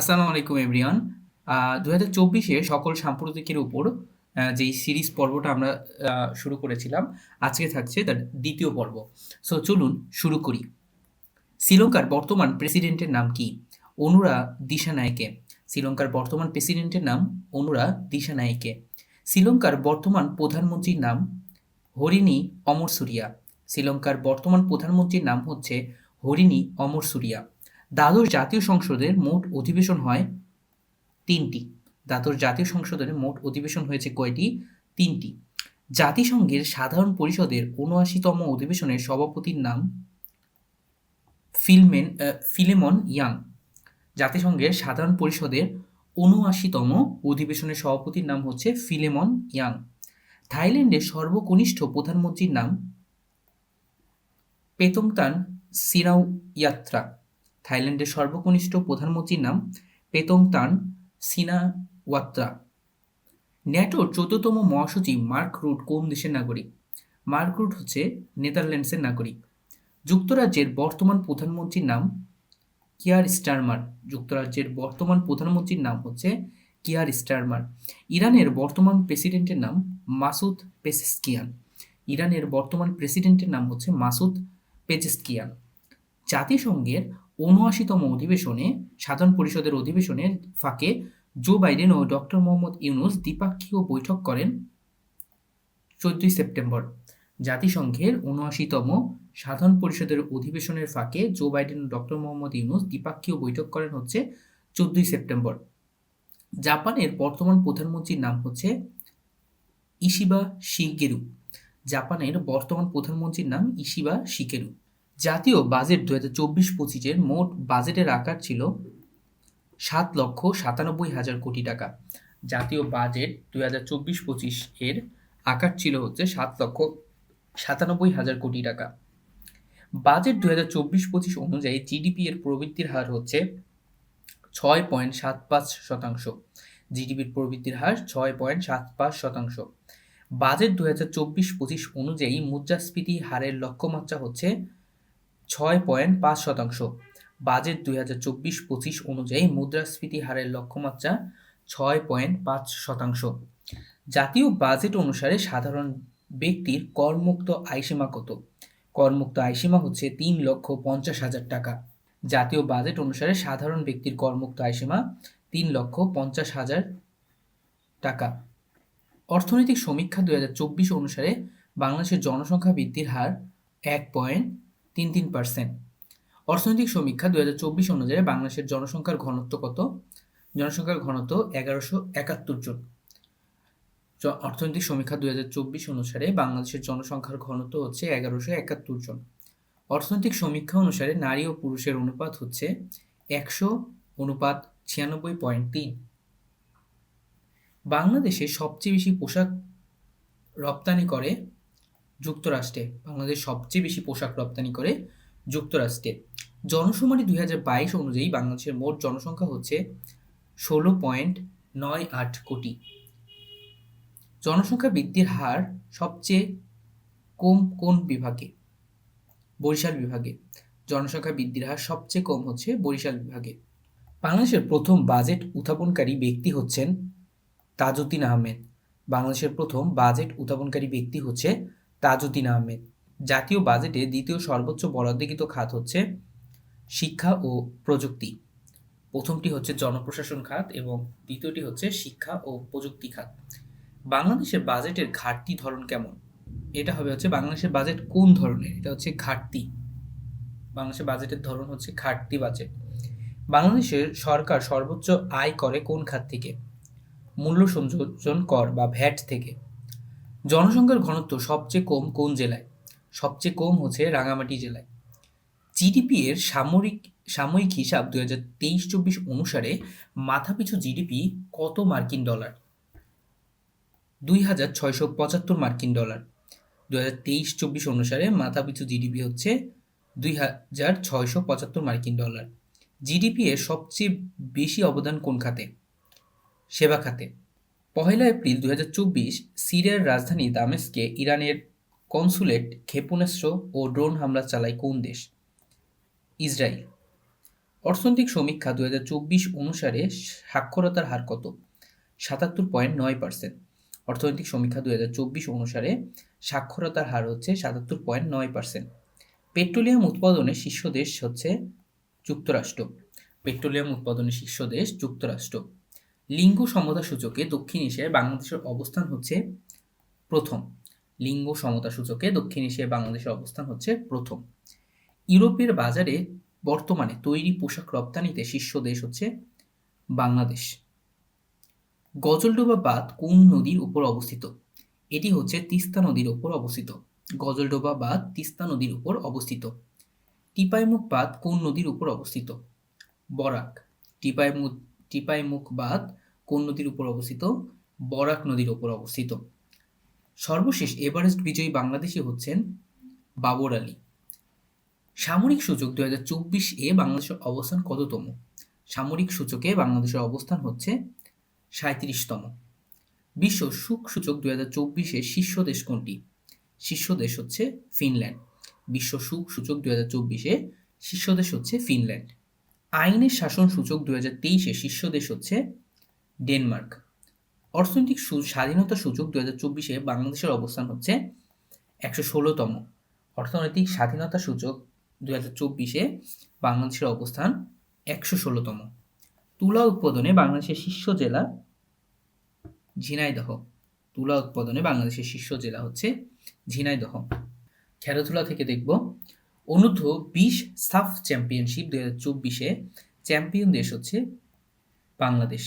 আসসালামু আলাইকুম, এভরিওয়ান। দু হাজার চব্বিশে সকল সাম্প্রতিকের উপর যেই সিরিজ পর্বটা আমরা শুরু করেছিলাম, আজকে থাকছে তার দ্বিতীয় পর্ব। সো চলুন শুরু করি। শ্রীলঙ্কার বর্তমান প্রেসিডেন্টের নাম কি? অনুরা দিশানায়কে। শ্রীলঙ্কার বর্তমান প্রেসিডেন্টের নাম অনুরা দিশানায়কে। শ্রীলঙ্কার বর্তমান প্রধানমন্ত্রীর নাম হরিণী অমর সুরিয়া শ্রীলঙ্কার বর্তমান প্রধানমন্ত্রীর নাম হচ্ছে হরিণী অমর সুরিয়া দ্বাদশ জাতীয় সংসদের মোট অধিবেশন হয় তিনটি। দ্বাদশ জাতীয় সংসদের মোট অধিবেশন হয়েছে কয়টি? তিনটি। জাতিসংঘের সাধারণ পরিষদের উনআশিতম অধিবেশনের সভাপতির নাম ফিলমেন ফিলেমন ইয়াং। জাতিসংঘের সাধারণ পরিষদের উনআশিতম অধিবেশনের সভাপতির নাম হচ্ছে ফিলেমন ইয়াং। থাইল্যান্ডের সর্বকনিষ্ঠ প্রধানমন্ত্রীর নাম পেতংতান সিরাউ ইয়াত্রা থাইল্যান্ডের সর্বকনিষ্ঠ প্রধানমন্ত্রীর নাম পেতংতান সিনাওয়াত্রা। ন্যাটোর চৌদ্দতম মহাসচিব মার্ক রুট কোন দেশের নাগরিক? মার্ক রুট হচ্ছে নেদারল্যান্ডসের নাগরিক। যুক্তরাজ্যের বর্তমান প্রধানমন্ত্রীর নাম কিয়ার স্টারমার। যুক্তরাজ্যের বর্তমান প্রধানমন্ত্রীর নাম হচ্ছে কিয়ার স্টারমার। ইরানের বর্তমান প্রেসিডেন্টের নাম মাসুদ পেসেস্কিয়ান ইরানের বর্তমান প্রেসিডেন্টের নাম হচ্ছে মাসুদ পেজেস্কিয়ান। জাতিসংঘের উনআশিতম অধিবেশনে সাধারণ পরিষদের অধিবেশনের ফাঁকে জো বাইডেন ও ডক্টর মোহাম্মদ ইউনুস দ্বিপাক্ষিক বৈঠক করেন চোদ্দই সেপ্টেম্বর। জাতিসংঘের উনআশিতম সাধারণ পরিষদের অধিবেশনের ফাঁকে জো বাইডেন ও ডক্টর মোহাম্মদ ইউনুস দ্বিপাক্ষীয় বৈঠক করেন হচ্ছে চোদ্দই সেপ্টেম্বর। জাপানের বর্তমান প্রধানমন্ত্রীর নাম হচ্ছে ইশিবা শিগেরু। জাপানের বর্তমান প্রধানমন্ত্রীর নাম ইশিবা শিকেরু। জাতীয় বাজেট দু হাজার চব্বিশ পঁচিশের মোট বাজেটের আকার ছিল সাত লক্ষ সাতানব্বই হাজার কোটি টাকা। জাতীয় বাজেট দু হাজার চব্বিশ পঁচিশ এর আকার ছিল হচ্ছে সাত লক্ষ সাতানব্বই হাজার কোটি টাকা। বাজেট দু হাজার চব্বিশ পঁচিশ অনুযায়ী জিডিপি এর প্রবৃদ্ধির হার হচ্ছে ছয় পয়েন্ট সাত পাঁচ শতাংশ। জিডিপির প্রবৃদ্ধির হার ছয় পয়েন্ট সাত পাঁচ শতাংশ। বাজেট দু হাজার চব্বিশ পঁচিশ অনুযায়ী মুদ্রাস্ফীতি হারের লক্ষ্যমাত্রা হচ্ছে ছয় পয়েন্ট পাঁচ শতাংশ। বাজেট দুই হাজার চব্বিশ পঁচিশ অনুযায়ী মুদ্রাস্ফীতি হারের লক্ষ্যমাত্রা ছয় পয়েন্ট পাঁচ শতাংশ। জাতীয় বাজেট অনুসারে সাধারণ ব্যক্তির করমুক্ত আয়সীমা কত? করমুক্ত আয়সীমা হচ্ছে তিন লক্ষ পঞ্চাশ হাজার টাকা। জাতীয় বাজেট অনুসারে সাধারণ ব্যক্তির করমুক্ত আয়সীমা তিন লক্ষ পঞ্চাশ হাজার টাকা। অর্থনৈতিক সমীক্ষা দুই হাজার চব্বিশ অনুসারে বাংলাদেশের জনসংখ্যা বৃদ্ধির হার এক পয়েন্ট তিন তিন পার্সেন্ট অর্থনৈতিক সমীক্ষা দু চব্বিশ অনুযায়ী বাংলাদেশের জনসংখ্যার ঘনত্ব কত? জনসংখ্যার ঘনত্ব এগারোশো একাত্তর জন। অর্থনৈতিক সমীক্ষা হাজার চব্বিশ অনুসারে বাংলাদেশের জনসংখ্যার ঘনত্ব হচ্ছে এগারোশো একাত্তর জন। অর্থনৈতিক সমীক্ষা অনুসারে নারী ও পুরুষের অনুপাত হচ্ছে একশো অনুপাত ছিয়ানব্বই পয়েন্ট তিন। বাংলাদেশে সবচেয়ে বেশি পোশাক রপ্তানি করে যুক্তরাষ্ট্রে, বাংলাদেশ সবচেয়ে বেশি পোশাক রপ্তানি করে যুক্তরাষ্ট্রে। জনশুমারি দুই হাজার বাইশ অনুযায়ী বাংলাদেশের মোট জনসংখ্যা হচ্ছে ষোলো পয়েন্ট নয় আট কোটি। জনসংখ্যা বৃদ্ধির হার সবচেয়ে কম কোন বিভাগে? বরিশাল বিভাগে। জনসংখ্যা বৃদ্ধির হার সবচেয়ে কম হচ্ছে বরিশাল বিভাগে। বাংলাদেশের প্রথম বাজেট উত্থাপনকারী ব্যক্তি হচ্ছেন তাজউদ্দিন আহমেদ। বাংলাদেশের প্রথম বাজেট উত্থাপনকারী ব্যক্তি হচ্ছে তাজউদ্দিন আহমেদ। জাতীয় বাজেটে দ্বিতীয় সর্বোচ্চ বরাদ্দকৃত খাত হচ্ছে শিক্ষা ও প্রযুক্তি। প্রথমটি হচ্ছে জনপ্রশাসন খাত এবং দ্বিতীয়টি হচ্ছে শিক্ষা ও প্রযুক্তি খাত। বাংলাদেশের বাজেটের ঘাটতি ধরন কেমন? এটা হবে হচ্ছে বাংলাদেশের বাজেট কোন ধরনের? এটা হচ্ছে ঘাটতি। বাংলাদেশের বাজেটের ধরন হচ্ছে ঘাটতি বাজেট। বাংলাদেশের সরকার সর্বোচ্চ আয় করে কোন খাত থেকে? মূল্য সংযোজন কর বা ভ্যাট থেকে। জনসংখ্যার ঘনত্ব সবচেয়ে কম কোন জেলায়? সবচেয়ে কম হচ্ছে রাঙামাটি জেলায়। জিডিপি এর সামরিক, সাময়িক হিসাব দুই হাজার তেইশ চব্বিশ অনুসারে মাথাপিছু জিডিপি কত মার্কিন ডলার? দুই হাজার ছয়শো পঁচাত্তর মার্কিন ডলার। দু হাজার তেইশ চব্বিশ অনুসারে মাথাপিছু জিডিপি হচ্ছে দুই হাজার ছয়শো পঁচাত্তর মার্কিন ডলার। জিডিপি এর সবচেয়ে বেশি অবদান কোন খাতে? সেবা খাতে। পহেলা এপ্রিল দু হাজার চব্বিশ সিরিয়ার রাজধানী দামেস্কে ইরানের কনসুলেট ক্ষেপণাস্ত্র ও ড্রোন হামলা চালায় কোন দেশ? ইসরায়েল অর্থনৈতিক সমীক্ষা দু হাজার চব্বিশ অনুসারে সাক্ষরতার হার কত? সাতাত্তর পয়েন্ট নয় পার্সেন্ট। অর্থনৈতিক সমীক্ষা দু হাজার চব্বিশ অনুসারে সাক্ষরতার হার হচ্ছে সাতাত্তর পয়েন্ট নয় পার্সেন্ট। পেট্রোলিয়াম উৎপাদনে শীর্ষ দেশ হচ্ছে যুক্তরাষ্ট্র। পেট্রোলিয়াম উৎপাদনে শীর্ষ দেশ যুক্তরাষ্ট্র। লিঙ্গ সমতা সূচকে দক্ষিণ এশিয়ায় বাংলাদেশের অবস্থান হচ্ছে প্রথম। লিঙ্গ সমতা সূচকে দক্ষিণ এশিয়ায় বাংলাদেশের অবস্থান হচ্ছে প্রথম। ইউরোপের বাজারে বর্তমানে তৈরি পোশাক রপ্তানিতে শীর্ষ দেশ হচ্ছে বাংলাদেশ। গজলডোবা বাঁধ কোন নদীর উপর অবস্থিত? এটি হচ্ছে তিস্তা নদীর উপর অবস্থিত। গজলডোবা বাঁধ তিস্তা নদীর উপর অবস্থিত। টিপাইমুখ বাঁধ কোন নদীর উপর অবস্থিত? বরাক। টিপাইমুখ টিপাইমুখ বাঁধ কোন নদীর উপর অবস্থিত? বরাক নদীর উপর অবস্থিত। সর্বশেষ এভারেস্ট বিজয়ী বাংলাদেশি হচ্ছেন বাবর আলী। সামরিক সূচক দু হাজার চব্বিশ এ বাংলাদেশের অবস্থান কততম? সামরিক সূচকে বাংলাদেশের অবস্থান হচ্ছে সাঁত্রিশতম বিশ্ব সুখ সূচক দু হাজার চব্বিশের শীর্ষ দেশ কোনটি? শীর্ষ দেশ হচ্ছে ফিনল্যান্ড। বিশ্ব সুখ সূচক দু হাজার চব্বিশে শীর্ষ দেশ হচ্ছে ফিনল্যান্ড। আইনের শাসন সূচক দু হাজার তেইশে শীর্ষ দেশ হচ্ছে ডেনমার্ক। অর্থনৈতিক স্বাধীনতা সূচক দু হাজার চব্বিশে বাংলাদেশের অবস্থান হচ্ছে একশো ষোলোতম। অর্থনৈতিক স্বাধীনতা সূচক দু হাজার চব্বিশে বাংলাদেশের অবস্থান একশো ষোলোতম। তুলা উৎপাদনে বাংলাদেশের শীর্ষ জেলা ঝিনাইদহ। তুলা উৎপাদনে বাংলাদেশের শীর্ষ জেলা হচ্ছে ঝিনাইদহ। খেলাধুলা থেকে দেখব অনূর্ধ্ব বিশ সাফ চ্যাম্পিয়নশিপ দু হাজার চব্বিশে চ্যাম্পিয়ন দেশ হচ্ছে বাংলাদেশ।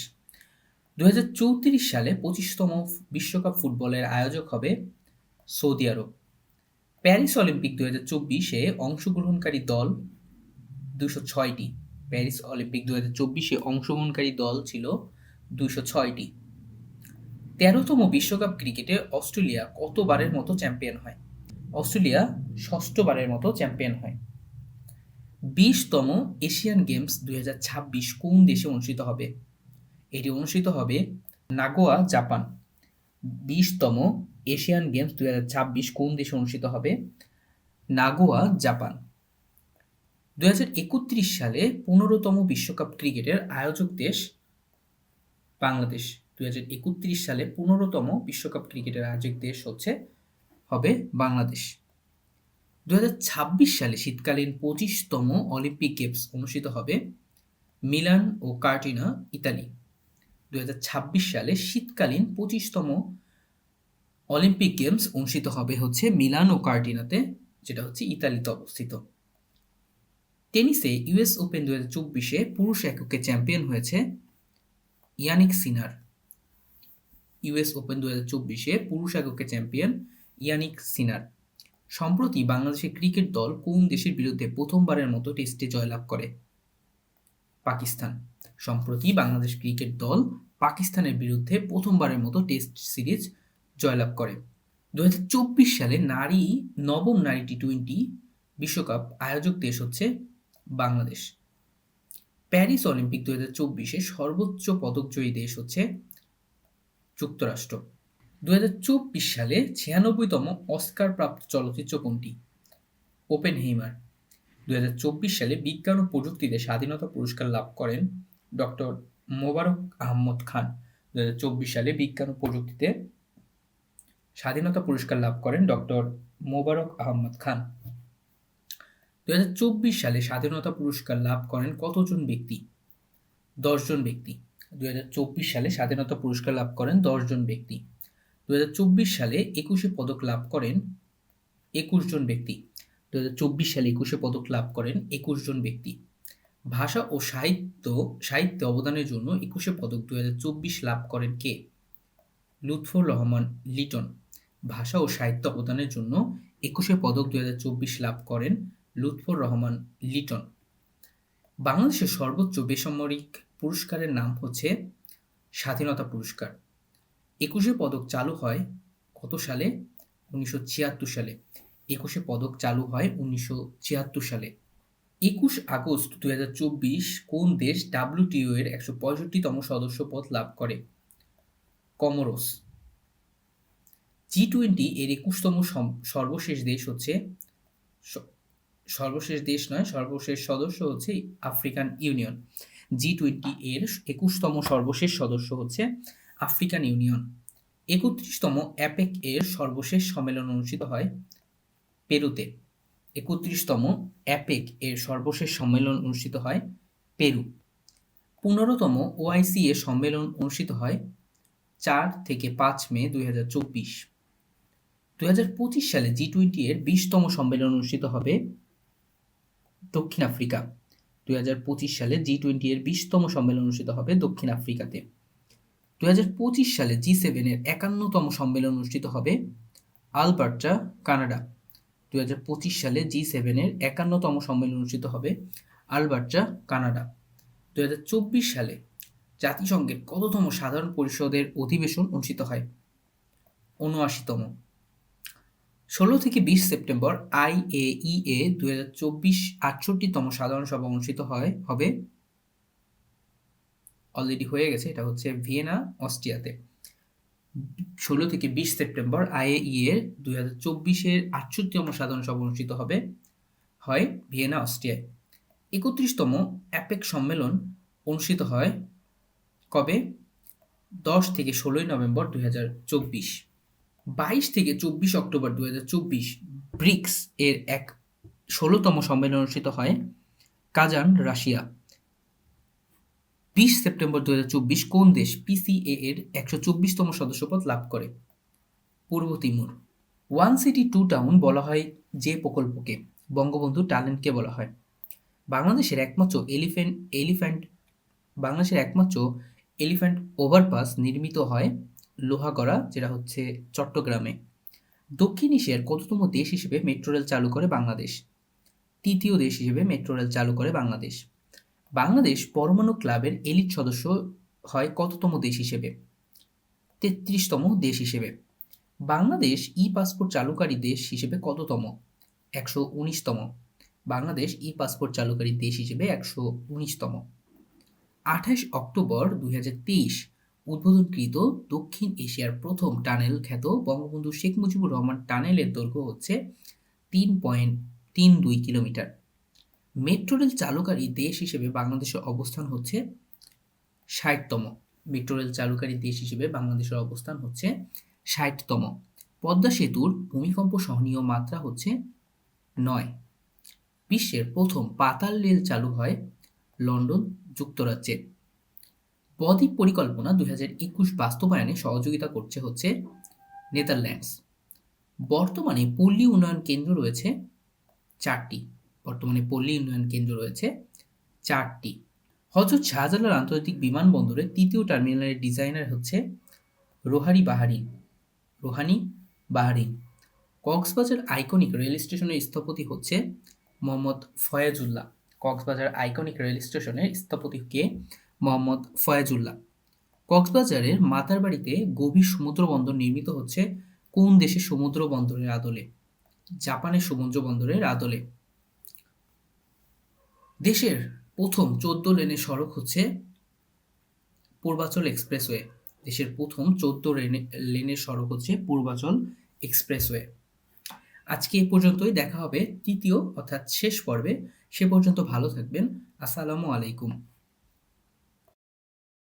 দু হাজার চৌত্রিশ সালে পঁচিশতম বিশ্বকাপ ফুটবলের আয়োজক হবে সৌদি আরব। প্যারিস অলিম্পিক দু হাজার চব্বিশে অংশগ্রহণকারী দল দুশো ছয়টি। প্যারিস অলিম্পিক দু হাজার চব্বিশে অংশগ্রহণকারী দল ছিল দুশো ছয়টি। তেরোতম বিশ্বকাপ ক্রিকেটে অস্ট্রেলিয়া কতবারের মতো চ্যাম্পিয়ন হয়? অস্ট্রেলিয়া ষষ্ঠবারের মতো চ্যাম্পিয়ন হয়। বিশতম এশিয়ান গেমস দুই হাজার ছাব্বিশ কোন দেশে অনুষ্ঠিত হবে? এটি অনুষ্ঠিত হবে নাগোয়া, জাপান। বিশতম এশিয়ান গেমস দুই কোন দেশে অনুষ্ঠিত হবে? Nagoya, Japan. দুই হাজার একত্রিশ সালে পনেরোতম বিশ্বকাপ ক্রিকেটের আয়োজক দেশ বাংলাদেশ। দুই হাজার একত্রিশ সালে পনেরোতম বিশ্বকাপ ক্রিকেটের আয়োজক দেশ হচ্ছে হবে বাংলাদেশ। দুই হাজার ছাব্বিশ সালে শীতকালীন পঁচিশতম অলিম্পিক গেমস অনুষ্ঠিত হবে মিলান ও কার্টিনা, ইতালি। দুই হাজার ছাব্বিশ সালে শীতকালীন পঁচিশতম অলিম্পিক গেমস অনুষ্ঠিত হবে হচ্ছে মিলান ও কার্টিনাতে, যেটা হচ্ছে ইতালিতে অবস্থিত। টেনিসে ইউএস ওপেন দু হাজার চব্বিশে পুরুষ এককে চ্যাম্পিয়ন হয়েছে ইয়ানিক সিনার। ইউএস ওপেন দু হাজার চব্বিশে পুরুষ এককে চ্যাম্পিয়ন ইয়ানিক সিনার। সম্প্রতি বাংলাদেশের ক্রিকেট দল কোন দেশের বিরুদ্ধে প্রথমবারের মতো টেস্টে জয়লাভ করে? পাকিস্তান। সম্প্রতি বাংলাদেশ ক্রিকেট দল পাকিস্তানের বিরুদ্ধে প্রথমবারের মতো টেস্ট সিরিজ জয়লাভ করে। দুই হাজার চব্বিশ সালে নারী, নবম নারী টি টোয়েন্টি বিশ্বকাপ আয়োজক দেশ হচ্ছে বাংলাদেশ। প্যারিস অলিম্পিক দু হাজার চব্বিশে সর্বোচ্চ পদকজয়ী দেশ হচ্ছে যুক্তরাষ্ট্র। দুই হাজার চব্বিশ সালে ছিয়ানব্বইতম অস্কার প্রাপ্ত চলচ্চিত্র কোনটি? ওপেন হেইমার দুই হাজার চব্বিশ সালে বিজ্ঞান ও প্রযুক্তিতে স্বাধীনতা পুরস্কার লাভ করেন ডক্টর মোবারক আহমদ খান। দুই হাজার চব্বিশ সালে বিজ্ঞান ও প্রযুক্তিতে স্বাধীনতা পুরস্কার লাভ করেন ডক্টর মোবারক আহমদ খান। দুই হাজার চব্বিশ সালে স্বাধীনতা পুরস্কার লাভ করেন কতজন ব্যক্তি? দশজন ব্যক্তি। দুই হাজার চব্বিশ সালে স্বাধীনতা পুরস্কার লাভ করেন দশজন ব্যক্তি। দু হাজার চব্বিশ সালে একুশে পদক লাভ করেন একুশ জন ব্যক্তি। দু হাজার চব্বিশ সালে একুশে পদক লাভ করেন একুশ জন ব্যক্তি। ভাষা ও সাহিত্য, সাহিত্যে অবদানের জন্য একুশে পদক দু হাজার চব্বিশ লাভ করেন কে? লুৎফর রহমান লিটন। ভাষা ও সাহিত্য অবদানের জন্য একুশে পদক দুই হাজার চব্বিশ লাভ করেন লুৎফর রহমান লিটন। বাংলাদেশের সর্বোচ্চ বেসামরিক পুরস্কারের নাম হচ্ছে স্বাধীনতা পুরস্কার। একুশে পদক চালু হয় কত সালে? উনিশশো ছিয়াত্তর সালে। একুশে পদক চালু হয় উনিশশো ছিয়াত্তর সালে। একুশ আগস্ট দুই হাজার চব্বিশ কোন দেশ ডাব্লিউটিও এর একশো পঁয়ষট্টিতম সদস্য পদ লাভ করে? কমরোস। জি টোয়েন্টি এর একুশতম সর্বশেষ দেশ হচ্ছে সর্বশেষ দেশ নয়, সর্বশেষ সদস্য হচ্ছে আফ্রিকান ইউনিয়ন। জি টোয়েন্টি এর একুশতম সর্বশেষ সদস্য হচ্ছে আফ্রিকান ইউনিয়ন। একত্রিশতম অ্যাপেক এর সর্বশেষ সম্মেলন অনুষ্ঠিত হয় পেরুতে। একত্রিশতম অ্যাপেক এর সর্বশেষ সম্মেলন অনুষ্ঠিত হয় পেরু। পনেরোতম ওআইসি এর সম্মেলন অনুষ্ঠিত হয় চার থেকে পাঁচ মে দুই হাজার চব্বিশ। দুই হাজার পঁচিশ সালে জি টোয়েন্টি এর বিশতম সম্মেলন অনুষ্ঠিত হবে দক্ষিণ আফ্রিকা। দুই হাজার পঁচিশ সালে জি টোয়েন্টি এর বিশতম সম্মেলন অনুষ্ঠিত হবে দক্ষিণ আফ্রিকাতে। দুই হাজার পঁচিশ সালে জি সেভেনের একান্নতম সম্মেলন অনুষ্ঠিত হবে আলবার্টা, কানাডা। দু হাজার পঁচিশ সালে জি সেভেনের একান্নতম সম্মেলন অনুষ্ঠিত হবে আলবার্টা, কানাডা। দু হাজার চব্বিশ সালে জাতিসংঘের কততম সাধারণ পরিষদের অধিবেশন অনুষ্ঠিত হয়? উনআশিতম। ষোলো থেকে বিশ সেপ্টেম্বর আই এ ই এ দুই হাজার চব্বিশ আটষট্টিতম সাধারণ সভা অনুষ্ঠিত হয়, হবে অলরেডি হয়ে গেছে, এটা হচ্ছে ভিয়েনা, অস্ট্রিয়াতে। ষোলো থেকে বিশ সেপ্টেম্বর আইএই এর দুই হাজার চব্বিশের আটষট্টিতম সাধারণ সভা অনুষ্ঠিত হবে, হয় ভিয়েনা, অস্ট্রিয়ায়। একত্রিশতম অ্যাপেক সম্মেলন অনুষ্ঠিত হয় কবে? দশ থেকে ষোলোই নভেম্বর দুই হাজার চব্বিশ। বাইশ থেকে চব্বিশ অক্টোবর দু হাজার চব্বিশ ব্রিক্স এর এক ষোলোতম সম্মেলন অনুষ্ঠিত হয় কাজান, রাশিয়া। বিশ সেপ্টেম্বর দু হাজার চব্বিশ কোন দেশ পিসিএ এর একশো চব্বিশতম সদস্যপদ লাভ করে? পূর্ব Timor. One city two town বলা হয় যে প্রকল্পকে, বঙ্গবন্ধু ট্যালেন্টকে বলা হয়। বাংলাদেশের একমাত্র এলিফ্যান্ট এলিফ্যান্ট, বাংলাদেশের একমাত্র এলিফ্যান্ট ওভারপাস নির্মিত হয় লোহাগড়া, যেটা হচ্ছে চট্টগ্রামে। দক্ষিণ এশিয়ার কততম দেশ হিসেবে মেট্রো রেল চালু করে বাংলাদেশ? তৃতীয় দেশ হিসেবে মেট্রো রেল চালু করে বাংলাদেশ। বাংলাদেশ পরমাণু ক্লাবের এলিট সদস্য হয় কততম দেশ হিসেবে? তেত্রিশতম দেশ হিসেবে। বাংলাদেশ ই পাসপোর্ট চালুকারী দেশ হিসেবে কততম? একশো উনিশতম। বাংলাদেশ ই পাসপোর্ট চালুকারী দেশ হিসেবে একশো উনিশতম। আঠাশ অক্টোবর দুই হাজার তেইশ, উদ্বোধনকৃত দক্ষিণ এশিয়ার প্রথম টানেল খ্যাত বঙ্গবন্ধু শেখ মুজিবুর রহমান টানেলের দৈর্ঘ্য হচ্ছে তিন পয়েন্ট তিন দুই কিলোমিটার। মেট্রো রেল চালুকারী দেশ হিসেবে বাংলাদেশের অবস্থান হচ্ছে ষাটতম। মেট্রো রেল চালুকারী দেশ হিসেবে বাংলাদেশের অবস্থান হচ্ছে ষাটতম। পদ্মা সেতুর ভূমিকম্প সহনীয় মাত্রা হচ্ছে নয়। বিশ্বের প্রথম পাতাল রেল চালু হয় লন্ডন, যুক্তরাজ্যে। বদ্বীপ পরিকল্পনা দুই হাজার একুশ বাস্তবায়নে সহযোগিতা করছে হচ্ছে নেদারল্যান্ডস। বর্তমানে পল্লী উন্নয়ন কেন্দ্র রয়েছে চারটি। বর্তমানে পল্লী উন্নয়ন কেন্দ্র রয়েছে চারটি। হজরত শাহজালাল আন্তর্জাতিক বিমানবন্দরের তৃতীয় টার্মিনালের ডিজাইনার হচ্ছে রোহারি বাহারি। রোহানি বাহারিন কক্সবাজার আইকনিক রেল স্টেশনের স্থপতি হচ্ছে মোহাম্মদ ফয়াজুল্লাহ। কক্সবাজার আইকনিক রেল স্টেশনের স্থপতি কে? মোহাম্মদ ফয়াজুল্লাহ। কক্সবাজারের মাতার বাড়িতে গভীর সমুদ্র বন্দর নির্মিত হচ্ছে কোন দেশের সমুদ্র বন্দরের আদলে? জাপানের সমুদ্র বন্দরের আদলে। দেশের প্রথম চোদ্দ লেনের সড়ক হচ্ছে পূর্বাচল এক্সপ্রেসওয়ে। দেশের প্রথম চোদ্দ লেনের সড়ক হচ্ছে পূর্বাচল এক্সপ্রেসওয়ে। আজকে এ পর্যন্তই, দেখা হবে তৃতীয় অর্থাৎ শেষ পর্বে। সে পর্যন্ত ভালো থাকবেন। আসসালামু আলাইকুম।